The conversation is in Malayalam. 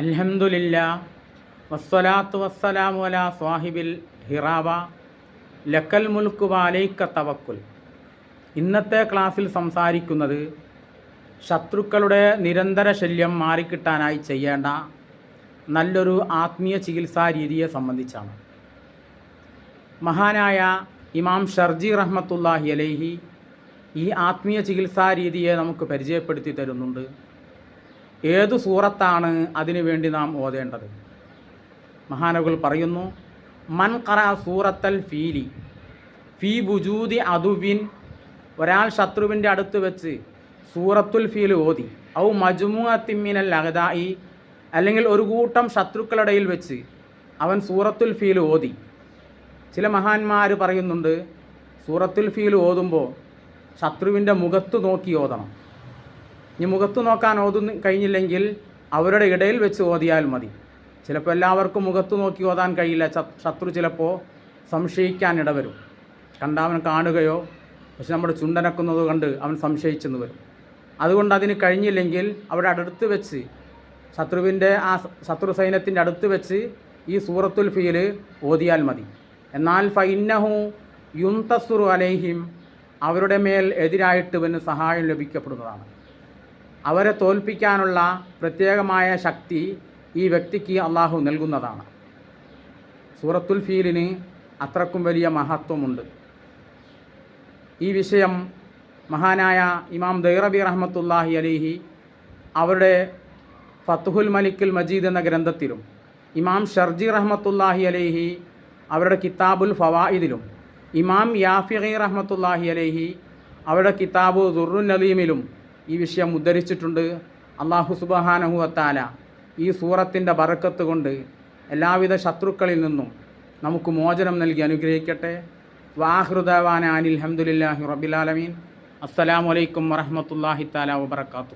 അൽഹംദുലില്ല വസ്സലാത്തു വസ്സലാമു അല സ്വാഹിബിൽ ഹിറാവ ലക്കൽ മുൽക്കു വാലൈക്ക തവക്കുൽ. ഇന്നത്തെ ക്ലാസ്സിൽ സംസാരിക്കുന്നത് ശത്രുക്കളുടെ നിരന്തര ശല്യം മാറിക്കിട്ടാനായി ചെയ്യേണ്ട നല്ലൊരു ആത്മീയ ചികിത്സാ രീതിയെ സംബന്ധിച്ചാണ്. മഹാനായ ഇമാം ഷർജി റഹ്മത്തുല്ലാഹി അലൈഹി ഈ ആത്മീയ ചികിത്സാ രീതിയെ നമുക്ക് പരിചയപ്പെടുത്തി തരുന്നുണ്ട്. ഏതു സൂറത്താണ് അതിനു വേണ്ടി നാം ഓതേണ്ടത്? മഹാനവുകൾ പറയുന്നു മൻ കറ സൂറത്തൽ ഫീലി ഫീ ബുജൂതി അതുവിൻ ഒരാൾ ശത്രുവിന്റെ അടുത്ത് വെച്ച് സൂറത്തുൽ ഫീൽ ഓതി. ഔ മജുമു തിമ്മിനൽ അഹദായി അല്ലെങ്കിൽ ഒരു കൂട്ടം ശത്രുക്കളിടയിൽ വെച്ച് അവൻ സൂറത്തുൽ ഫീൽ ഓതി. ചില മഹാന്മാർ പറയുന്നുണ്ട് സൂറത്തുൽ ഫീൽ ഓതുമ്പോൾ ശത്രുവിന്റെ മുഖത്ത് നോക്കി ഓതണം. ഇനി മുഖത്ത് നോക്കാൻ ഓതുന്ന കഴിഞ്ഞില്ലെങ്കിൽ അവരുടെ ഇടയിൽ വെച്ച് ഓതിയാൽ മതി. ചിലപ്പോൾ എല്ലാവർക്കും മുഖത്ത് നോക്കി ഓതാൻ കഴിയില്ല. ശത്രു ചിലപ്പോൾ സംശയിക്കാൻ ഇടവരും. കണ്ടവൻ കാണുകയോ പക്ഷെ നമ്മുടെ ചുണ്ടനക്കുന്നത് കണ്ട് അവൻ സംശയിച്ചെന്ന് വരും. അതുകൊണ്ട് അതിന് കഴിഞ്ഞില്ലെങ്കിൽ അവിടെ അടുത്ത് വെച്ച് ശത്രുവിന്റെ ആ ശത്രു സൈന്യത്തിന്റെ അടുത്ത് വെച്ച് ഈ സൂറത്തുൽ ഫീൽ ഓതിയാൽ മതി. എന്നാൽ ഫൈന്നഹു യുന്തസുറു അലൈഹിം അവരുടെ മേൽ എതിരായിട്ട് ഇവന് സഹായം ലഭിക്കപ്പെടുന്നതാണ്. അവരെ തോൽപ്പിക്കാനുള്ള പ്രത്യേകമായ ശക്തി ഈ വ്യക്തിക്ക് അള്ളാഹു നൽകുന്നതാണ്. സൂറത്തുൽ ഫീലിന് അത്രക്കും വലിയ മഹത്വമുണ്ട്. ഈ വിഷയം മഹാനായ ഇമാം ദൈറബി റഹ്മത്തുല്ലാഹി അലിഹി അവരുടെ ഫത്തുഹുൽ മലിക്കുൽ മജീദ് എന്ന ഗ്രന്ഥത്തിലും ഇമാം ഷർജി റഹ്മത്തുല്ലാഹി അലൈഹി അവരുടെ കിതാബുൽ ഫവായിദിലും ഇമാം യാഫിഖി റഹ്മത്തുല്ലാഹി അലൈഹി അവരുടെ കിതാബു ദുറുൻ ഈ വിഷയം ഉദ്ധരിച്ചിട്ടുണ്ട് അള്ളാഹു സുബഹാനഹുവത്താല ഈ സൂറത്തിന്റെ ബറക്കത്ത് കൊണ്ട് എല്ലാവിധ ശത്രുക്കളിൽ നിന്നും നമുക്ക് മോചനം നൽകി അനുഗ്രഹിക്കട്ടെ. വാഹൃദവാന അനിൽ അഹമ്മദില്ലാഹി റബിലാലമീൻ അസ്സലാമലൈക്കും വറഹമത്തല്ലാഹി താല വബർക്കാത്തു